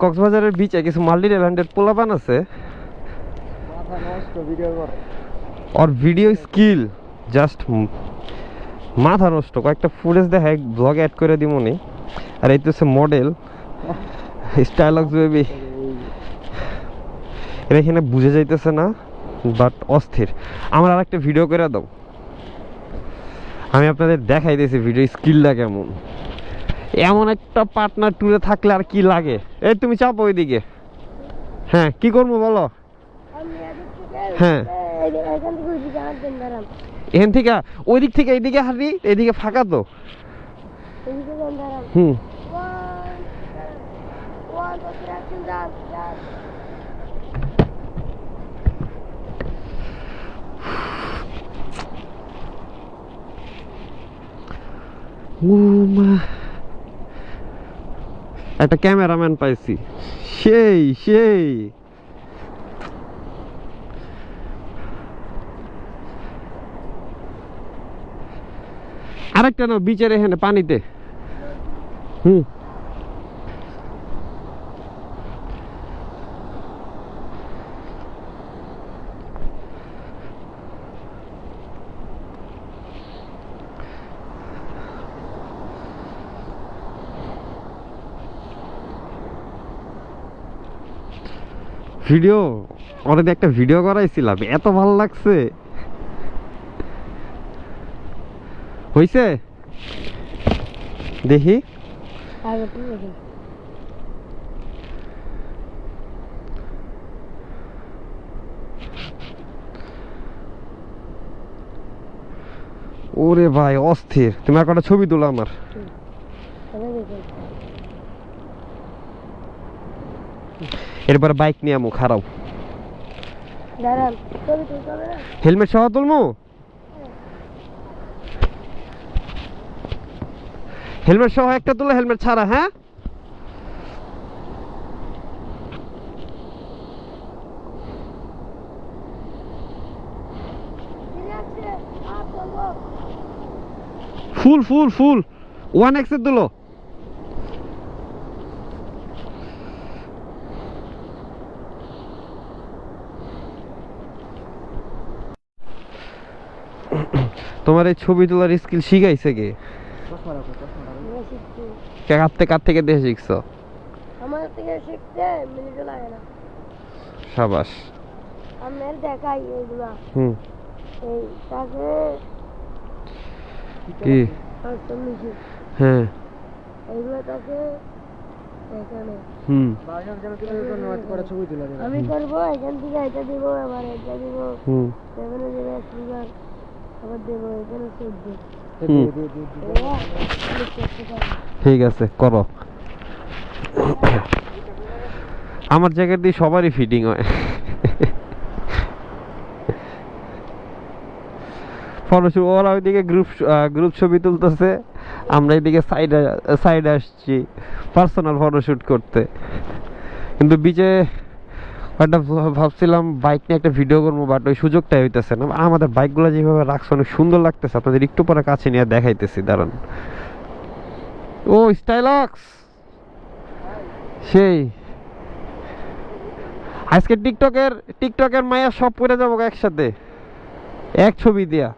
কক্সবাজারের বিচে কিছু মাল্টি ট্যালেন্টেড পোলাপান আছে। নষ্ট ভিডিও স্কিল জাস্ট মাথা নষ্ট। কয়েকটা ফুটেজ দেখায় ব্লগে অ্যাড করে দিমনি আর এই তো হচ্ছে মডেল স্টাইলক্স বেবি এটা এখানে বুঝে যাইতেছে না বাট অস্থির। আমার আর একটা ভিডিও করে দাও। আমি আপনাদের দেখাই দিয়েছি ভিডিও স্কিলটা কেমন। এমন একটা পার্টনার ট্যুরে থাকলে আর কি লাগে? এই তুমি চাপো ওইদিকে। হ্যাঁ কি করব বলো? হ্যাঁ। এখান থেকে ওই দিক থেকে এইদিকে হাঁটি এদিকে ফাঁকা তো। হুম। ও মা। একটা ক্যামেরাম্যান পাইছি। সেই সেই। আরেকটা না বিচের এখানে পানিতে। হুম। ভিডিও অলরেডি একটা ভিডিও করাইছিলাম, এত ভালো লাগছে। হইছে? দেখি। ওরে ভাই, অস্থির। তুমি আর কটা ছবি তোলো আমার। দেখুন এরপরে বাইক নিয়ে আমু না? হেলমেট সহ তুলমু? হেলমেট সহ একটা তুলো হেলমেট ছাড়া হ্যাঁ? ফুল ফুল ফুল। ওয়ান এক্সের তুলো। তোমার এই ছবি তোলার স্কিল শিখাইছে কে? কে থেকে দেখে শিখছো? আমার থেকে শিখতে মিনিট লাগে না। সাবাস। আমার দেখাই হুম। এই তাকে কি? হ্যাঁ। এইগুলো তাকে এখানে হুম। আমি করব এখান থেকে এটা দিব আবার এটা দিব। হুম। সুগার ঠিক আছে, করো। আমার জ্যাকেট দিয়ে সবারই ফিটিং হয়। ফটোশুট ওরা ওইদিকে গ্রুপ গ্রুপ ছবি তুলতেছে। আমরা এদিকে সাইডে সাইডে আসছি পার্সোনাল ফটোশুট করতে। কিন্তু বিচে একটা ভাবছিলাম বাইক নিয়ে একটা ভিডিও করব বাট ওই সুযোগটাই হইতেছে না। আমাদের বাইকগুলো যেভাবে রাখছে, অনেক সুন্দর লাগতেছে। আপনাদের একটু পরে কাছে নিয়ে দেখাইতেছি, দাঁড়ান। ও স্টাইলক্স সেই। আজকে টিকটকের টিকটকের মায়া সব পরে যাব একসাথে। এক ছবি দিয়া।